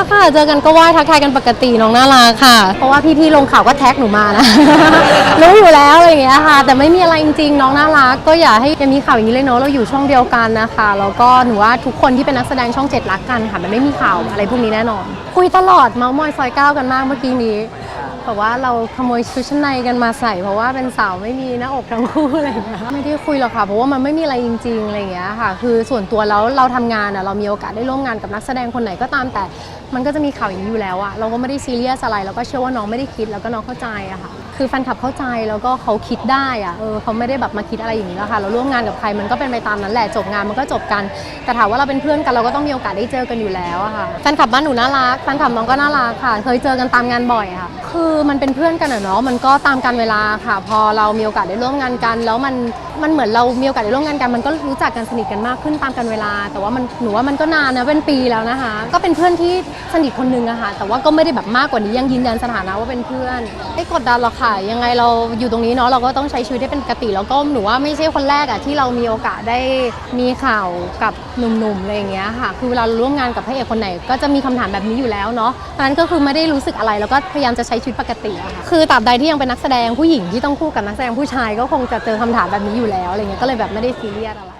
กค่ะ เจอกันก็ไหว้ทักทายกันปกติน้องน่ารักค่ะ เพราะว่าพี่ๆลงข่าวก็แท็กหนูมานะ รู้อยู่แล้วอะไรอย่างเงี้ยค่ะ แต่ไม่มีอะไรจริงๆ น้องน่ารักก็อย่าให้อย่ามีข่าวอย่างนี้เลยเนาะ เราอยู่ช่องเดียวกันนะคะ แล้วก็หนูว่าทุกคนที่เป็นนักแสดงช่องเจ็ดรักกันค่ะ มันไม่มีข่าวอะไรพวกนี้แน่นอน คุยตลอดเมาส์มอยซอยเก้ากันมากเมื่อกี้นี้ แต่ว่าเราขโมยชุดชั้นในกันมาใส่ เพราะว่าเป็นสาวไม่มีหน้าอกทั้งคู่อะไรเงี้ยไม่ได้คุยหรอกค่ะเพราะว่ามันไม่มีอะไรจริงๆอะไรอย่างเงี้ยค่ะ คือส่วนตัวแล้วเราทำงานอะเรามีโอกาสได้ร่วมงานกับนักแสดงคนไหนก็ตามแต่ มันก็จะมีข่าวอย่างนี้อยู่แล้วอะเราก็ไม่ได้ซีเรียสอะไรเราก็เชื่อว่าน้องไม่ได้คิดแล้วก็น้องเข้าใจอะค่ะ คือแฟนคลับเข้าใจแล้วก็เขาคิดได้อะเออเขาไม่ได้แบบมาคิดอะไรอย่างนี้แล้วค่ะ เราร่วมงานกับใครมันก็เป็นไปตามนั้นแหละจบงานมันก็จบกันแต่ถามว่าเราเป็นเพื่อนกันเราก็ต้องมีโอกาสได้เจอกันอยู่แล้วอะค่ะแฟนคลับบ้านหนูน่ารักแฟนคลับน้องก็น่ารักค่ะ เคยเจอกันตามงานบ่อยค่ะ คือมันเป็นเพื่อนกันอะเนาะมันก็ตามการเวลาค่ะ พอเรามีโอกาสได้ร่วมงานกัน แล้วมันมันเหมือนเรามีโอกาสได้ร่วมงานกัน มันก็รู้จักกันสนิทกันมากขึ้นตามกันเวลา แต่ว่ามันหนูว่ามันก็นานนะเป็นปีแล้วนะคะ ก็เป็นเพื่อนที่สนิทคนนึงอะค่ะแต่ว่าก็ไม่ได้แบบมากกว่านี้ยังยืนยันสถานะว่าเป็นเพื่อนไม่กดดันหรอกค่ะยังไงเราอยู่ตรงนี้เนาะเราก็ต้องใช้ชีวิตให้เป็นปกติแล้วก็หนูว่าไม่ใช่คนแรกอะที่เรามีโอกาสได้มีข่าวกับหนุ่มๆอะไรอย่างเงี้ยค่ะ คือเวลาเราร่วมงานกับพระเอกคนไหน ก็จะมีคำถามแบบนี้อยู่แล้วเนาะดังนั้นก็คือไม่ได้รู้สึกอะไรแล้วก็พยายามจะใช้ชีวิตปกติอะค่ะคือตราบใดที่ยังเป็นนักแสดงผู้หญิงที่ต้องคู่กับนักแสดงผู้ชายก็คงจะเจอคำถามแบบนี้อยู่แล้วอะไรเงี้ยก็เลยแบบไม่ได้ซีเรียสอะไร